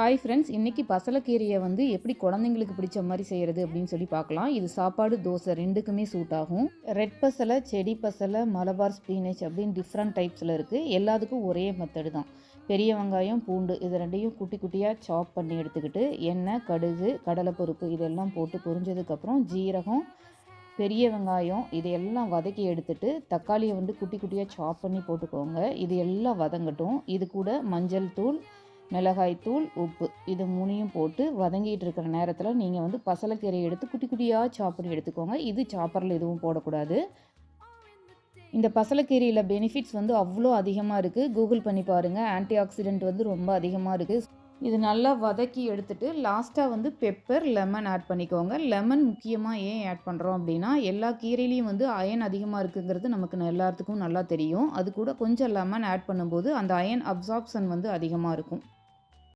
Hi friends இன்றைக்கி பசலக்கீரையை வந்து எப்படி குழந்தைங்களுக்கு பிடிச்ச மாதிரி செய்கிறது அப்படின்னு சொல்லி பார்க்கலாம். இது சாப்பாடு தோசை ரெண்டுக்குமே சூட் ஆகும். ரெட் பசலை செடி பசலை மலபார் ஸ்பீனச் அப்படின்னு டிஃப்ரெண்ட் டைப்ஸில் இருக்குது எல்லாத்துக்கும் ஒரே மெத்தடு தான். பெரிய வெங்காயம் பூண்டு இது ரெண்டையும் குட்டி குட்டியாக சாப் பண்ணி எடுத்துக்கிட்டு எண்ணெய் கடுகு கடலைப்பருப்பு இதெல்லாம் போட்டு பொரிஞ்சதுக்கப்புறம் ஜீரகம் பெரிய வெங்காயம் இதையெல்லாம் வதக்கி எடுத்துட்டு தக்காளியை வந்து குட்டி குட்டியாக சாப் பண்ணி போட்டுக்கோங்க. இது எல்லாம் வதங்கட்டும். இது கூட மஞ்சள் தூள் மிளகாய்த்தூள் உப்பு. இது மூணையும் போட்டு வதங்கிட்டு இருக்கிற நேரத்தில் நீங்கள் வந்து பசலைக்கீரையை எடுத்து குட்டி குட்டியாக சாப் பண்ணி எடுத்துக்கோங்க. இது சாப்பரில் எதுவும் போடக்கூடாது. இந்த பசலைக்கீரையில் பெனிஃபிட்ஸ் வந்து அவ்வளோ அதிகமாக இருக்குது கூகுள் பண்ணி பாருங்கள் ஆன்டி ஆக்சிடென்ட் வந்து ரொம்ப அதிகமாக இருக்குது இது நல்லா வதக்கி எடுத்துட்டு லாஸ்ட்டாக வந்து பெப்பர் லெமன் ஆட் பண்ணிக்கோங்க. லெமன் முக்கியமாக ஏன் ஆட் பண்ணுறோம் அப்படின்னா எல்லா கீரையிலையும் வந்து அயன் அதிகமாக இருக்குங்கிறது நமக்கு எல்லாத்துக்கும் நல்லா தெரியும். அது கூட கொஞ்சம் லெமன் ஆட் பண்ணும்போது அந்த அயன் அப்சார்ப்ஷன் வந்து அதிகமாக இருக்கும்.